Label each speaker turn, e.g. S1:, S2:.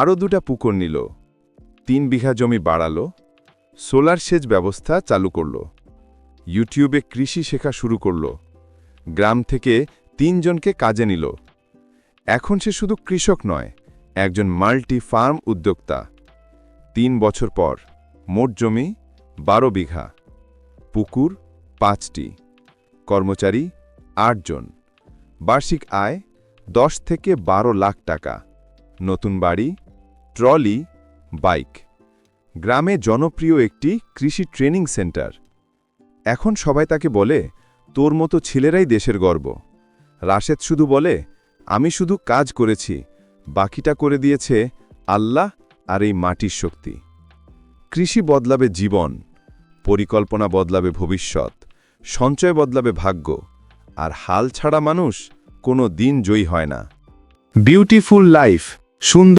S1: আরও দুটা পুকুর নিল, তিন বিঘা জমি বাড়ালো, সোলার সেচ ব্যবস্থা চালু করল, ইউটিউবে কৃষি শেখা শুরু করল, গ্রাম থেকে তিনজনকে কাজে নিল। এখন সে শুধু কৃষক নয়, একজন মাল্টি ফার্ম উদ্যোক্তা। তিন বছর পর মোট জমি বারো বিঘা, পুকুর পাঁচটি, কর্মচারী আটজন, বার্ষিক আয় দশ থেকে বারো লাখ টাকা। নতুন বাড়ি, ট্রলি, বাইক। গ্রামে জনপ্রিয় একটি কৃষি ট্রেনিং সেন্টার। এখন সবাই তাকে বলে, তোর মতো ছেলেরাই দেশের গর্ব। রাশেদ শুধু বলে, আমি শুধু কাজ করেছি, বাকিটা করে দিয়েছে আল্লাহ আর এই মাটির শক্তি। কৃষি বদলাবে জীবন, পরিকল্পনা বদলাবে ভবিষ্যৎ, সঞ্চয় বদলাবে ভাগ্য, আর হাল ছাড়া মানুষ কোনো দিন জয়ী হয় না।
S2: বিউটিফুল লাইফ সুন্দর